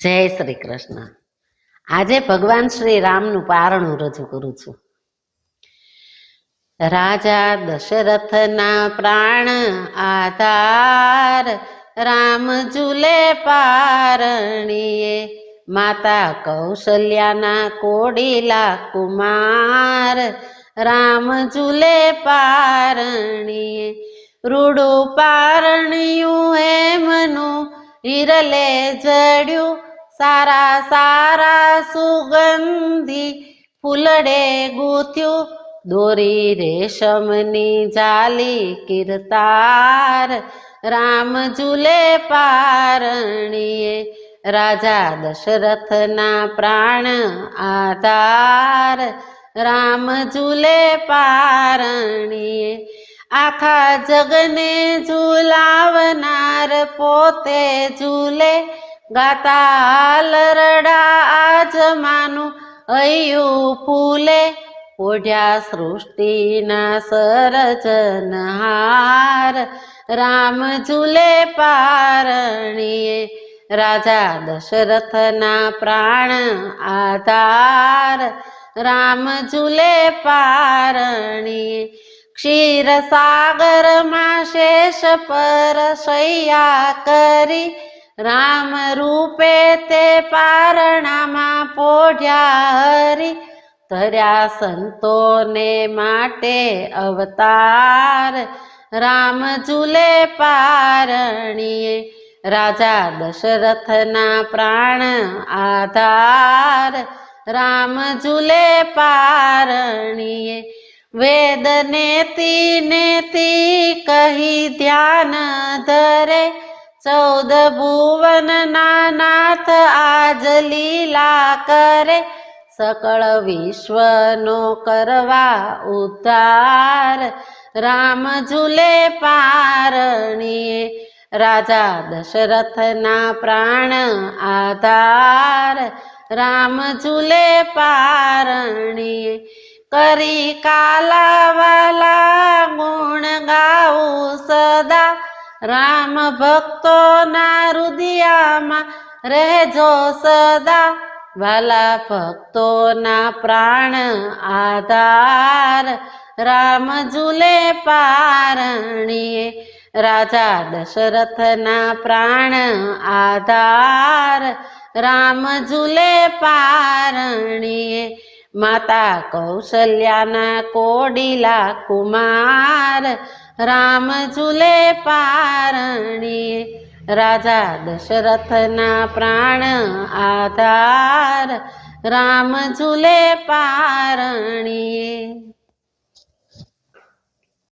જય શ્રી કૃષ્ણ. આજે ભગવાન શ્રી રામનું પારણું રજૂ કરું છું. રાજા દશરથના પ્રાણ આધાર રામ ઝૂલે પારણીએ, માતા કૌશલ્યાના કોડીલા કુમાર રામ ઝૂલે પારણીએ, રૂડું પારણિયું એમનું હિરલે જડ્યું સારા સારા સુગંધી ફૂલડે ગૂંથ્યું. દોરી રેશમની જાલી કીર્તાર, રામ ઝૂલે પારણીએ. રાજા દશરથના પ્રાણ આધાર, રામ ઝૂલે પારણીએ. આખા જગને ઝુલાવનાર પોતે ઝૂલે. ગાતા લરડા આજમાનું હૈયું ફૂલે ઓઢ્યા સૃષ્ટિના સરજનહાર રામ ઝૂલે પારણીએ રાજા દશરથના પ્રાણ આધાર રામ ઝૂલે પારણીએ ક્ષીર સાગરમાં શેષ પર શૈયા કરી રામ રૂપે તે પારણામાં પોઢ્યા હરી, ધર્યા સંતોને માટે અવતાર. રામ ઝૂલે પારણીએ, રાજા દશરથના પ્રાણ આધાર. રામ ઝૂલે પારણીએ વેદ નેતિ નેતિ કહી ધ્યાન ધરે. ચૌદ ભુવન નાથ આજ લીલા કરે. સકળ વિશ્વનો કરવા ઉદ્ધાર. રામ ઝૂલે પારણીએ. રાજા દશરથના પ્રાણ આધાર. રામ ઝૂલે પારણીએ. કરી કાલાવાલા ગુણ ગાવું સદા. રામ ભક્તોના રુદિયામાં રહેજો સદા. વાલા ભક્તોના પ્રાણ આધાર. રામ ઝુલે પારણીએ. રાજા દશરથના પ્રાણ આધાર. રામ ઝુલે પારણીએ. માતા કૌશલ્યાના કોડીલા કુમાર. રામ ઝૂલે પારણીએ રાજા દશરથના પ્રાણ આધાર રામ ઝૂલે પારણીએ